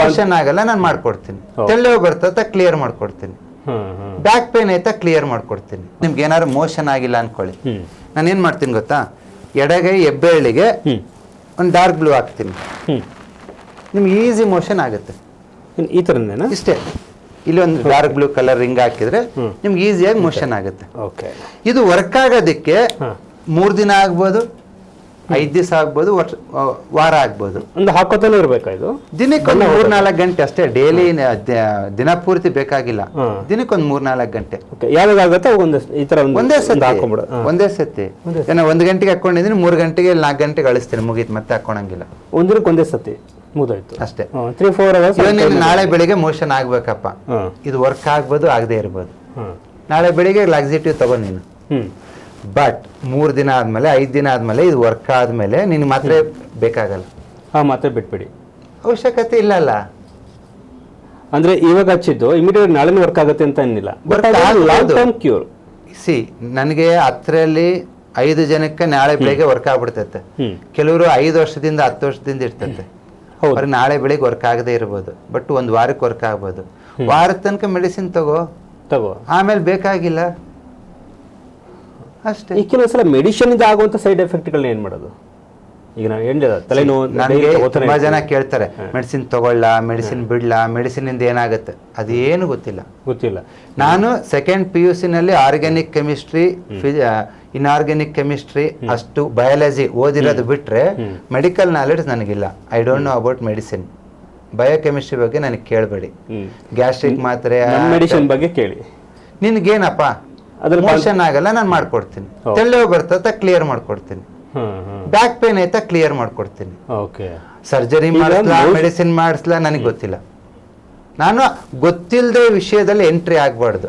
Motion ಆಗಲ್ಲ ನಾನು ಮಾಡ್ಕೊಡ್ತೀನಿ. ತೆಳ್ಳಗೆ ಬರ್ತದ ಕ್ಲಿಯರ್ ಮಾಡ್ಕೊಡ್ತೀನಿ. ಬ್ಯಾಕ್ ಪೇನ್ ಆಯ್ತಾ ಕ್ಲಿಯರ್ ಮಾಡ್ಕೊಡ್ತೀನಿ. ನಿಮ್ಗೆ ಏನಾದ್ರು ಮೋಷನ್ ಆಗಿಲ್ಲ ಅನ್ಕೊಳ್ಳಿ. ನಾನು ಏನು ಮಾಡ್ತೀನಿ ಗೊತ್ತಾ? ಎಡಗೈ ಹೆಬ್ಬೆರಳಿಗೆ ಒಂದು ಡಾರ್ಕ್ ಬ್ಲೂ ಹಾಕ್ತೀನಿ. ನಿಮ್ಗೆ ಈಸಿ ಮೋಷನ್ ಆಗುತ್ತೆ. ಈ ಥರನೇನಾ ಇಷ್ಟೇ. ಇಲ್ಲಿ ಒಂದು ಡಾರ್ಕ್ ಬ್ಲೂ ಕಲರ್ ರಿಂಗ್ ಹಾಕಿದ್ರೆ ನಿಮ್ಗೆ ಈಸಿಯಾಗಿ ಮೋಷನ್ ಆಗುತ್ತೆ. ಓಕೆ ಇದು ವರ್ಕ್ ಆಗೋದಕ್ಕೆ ಮೂರು ದಿನ ಆಗ್ಬೋದು ಐದು ದಿವಸ ಆಗ್ಬೋದು ವರ್ಷ ವಾರ ಆಗ್ಬೋದು. ಒಂದು ಹಾಕೋತಾನೆ ಇರಬೇಕು ಇದು? ದಿನಕ್ಕೊಂದು ಮೂರ್ ನಾಲ್ಕು ಗಂಟೆ ಅಷ್ಟೇ ಡೈಲಿ ದಿನ ಪೂರ್ತಿ ಬೇಕಾಗಿಲ್ಲ. ದಿನಕ್ಕೊಂದು ಮೂರ್ ನಾಲ್ಕು ಗಂಟೆ ಯಾವಾಗ ಆಗುತ್ತೆ ಈ ಥರ ಒಂದೇ ಸತಿ ಒಂದೇ ಸತಿ. ನಾನು ಒಂದು ಗಂಟೆಗೆ ಹಾಕೊಂಡಿದ್ದೀನಿ ಮೂರು ಗಂಟೆಗೆ ನಾಲ್ಕು ಗಂಟೆಗೆ ಅಳಿಸ್ತೀನಿ ಮುಗೀತು ಮತ್ತೆ ಹಾಕೊಳಂಗಿಲ್ಲ. ಒಂದಿನಕ್ಕೆ ಒಂದೇ ಸತಿ ಮುಗಿದೋಯ್ತು. ಅಷ್ಟೇ. ತ್ರೀ ಫೋರ್ ಅವರ್ಸ್ ನಾಳೆ ಬೆಳಿಗ್ಗೆ ಮೋಷನ್ ಆಗ್ಬೇಕಪ್ಪ. ಇದು ವರ್ಕ್ ಆಗ್ಬೋದು ಆಗದೆ ಇರ್ಬೋದು. ನಾಳೆ ಬೆಳಿಗ್ಗೆ ಲಾಕ್ಸಿಟಿವ್ ತಗೋ ನೀನು. ಬಟ್ ಮೂರು ದಿನ ಆದ್ಮೇಲೆ ಐದು ದಿನ ಆದ್ಮೇಲೆ ಇದು ವರ್ಕ್ ಆದ್ಮೇಲೆ ನಿನಗೆ ಮಾತ್ರ ಬೇಕಾಗಲ್ಲ. ಹಾಂ ಮಾತ್ರ ಬಿಟ್ಬಿಡಿ. ಅವಶ್ಯಕತೆ ಇಲ್ಲ ಅಂದ್ರೆ ಇವಾಗ ಹಚ್ಚಿದ್ದು ಇಮಿಡಿಯೇಟ್ ನಾಳೆನೇ ವರ್ಕ್ ಆಗುತ್ತೆ ಅಂತ ಏನಿಲ್ಲ. ಬಟ್. ಲಾಂಗ್ ಟರ್ಮ್ ಕ್ಯೂರ್ ಸಿ ನನಗೆ ಹತ್ತರಲ್ಲಿ ಐದು ಜನಕ್ಕೆ ನಾಳೆ ಬೆಳಿಗ್ಗೆ ವರ್ಕ್ ಆಗ್ಬಿಡ್ತೈತೆ. ಕೆಲವರು ಐದು ವರ್ಷದಿಂದ ಹತ್ತು ವರ್ಷದಿಂದ ಇರ್ತೈತೆ. ಹೌದು. ಅವ್ರಿಗೆ ನಾಳೆ ಬೆಳಿಗ್ಗೆ ವರ್ಕ್ ಆಗದೆ ಇರ್ಬೋದು. ಬಟ್ ಒಂದು ವಾರಕ್ಕೆ ವರ್ಕ್ ಆಗ್ಬೋದು. ವಾರದ ತನಕ ಮೆಡಿಸಿನ್ ತಗೋ. ತಗೋ. ಆಮೇಲೆ ಬೇಕಾಗಿಲ್ಲ. ಅಷ್ಟೇ. ಈ ಕೆಲವು ಸಲ ಮೆಡಿಸಿನ್ ಇಂದ ಆಗುವಂತ ಸೈಡ್ ಎಫೆಕ್ಟ್ಗಳನ್ನ ಏನ್ ಮಾಡೋದು? ಈಗ ನಾನು ಹೇಳಿದ ತಲೆನೋವು ನನಗೆ ತುಂಬಾ ಜನ ಕೇಳ್ತಾರೆ ಮೆಡಿಸಿನ್ ತಗೊಳ್ಳ ಮೆಡಿಸಿನ್ ಬಿಡ್ಲಾ ಮೆಡಿಸಿನ್ ಇಂದ ಏನಾಗುತ್ತೆ? ಅದೇನು ಗೊತ್ತಿಲ್ಲ. ಗೊತ್ತಿಲ್ಲ. ನಾನು ಸೆಕೆಂಡ್ ಪಿ ಯು ನಲ್ಲಿ ಆರ್ಗ್ಯಾನಿಕ್ ಕೆಮಿಸ್ಟ್ರಿ ಇನ್ಆರ್ಗ್ಯಾನಿಕ್ ಕೆಮಿಸ್ಟ್ರಿ ಅಷ್ಟು ಬಯಾಲಜಿ ಓದಿರೋದು ಬಿಟ್ರೆ ಮೆಡಿಕಲ್ ನಾಲೆಡ್ಜ್ ನನಗಿಲ್ಲ. I don't know about medicine. Biochemistry ಬಗ್ಗೆ ನನಗೆ ಕೇಳಬೇಡಿ. ಗ್ಯಾಸ್ಟ್ರಿಕ್ ಮಾತ್ರೆ ಮೆಡಿಸಿನ್ ಬಗ್ಗೆ ಕೇಳಿ. ನಿನ್ಗೇನಪ್ಪ? ಮೋಷನ್ ಆಗಲ್ಲ ನಾನು ಮಾಡ್ಕೊಡ್ತೀನಿ. ತೆಳ್ಳೆವು ಬರ್ತಾ ಬರ್ತದ ಕ್ಲಿಯರ್ ಮಾಡ್ಕೊಡ್ತೀನಿ. ಬ್ಯಾಕ್ ಪೇನ್ ಆಯ್ತಾ ಕ್ಲಿಯರ್ ಮಾಡ್ಕೊಡ್ತೀನಿ. ಸರ್ಜರಿ ಮಾಡಿಸ್ಲಾ ಮೆಡಿಸಿನ್ ಮಾಡಿಸ್ಲಾ ನನಗೆ ಗೊತ್ತಿಲ್ಲ. ನಾನು ಗೊತ್ತಿಲ್ಲದೆ ವಿಷಯದಲ್ಲಿ ಎಂಟ್ರಿ ಆಗಬಾರ್ದು.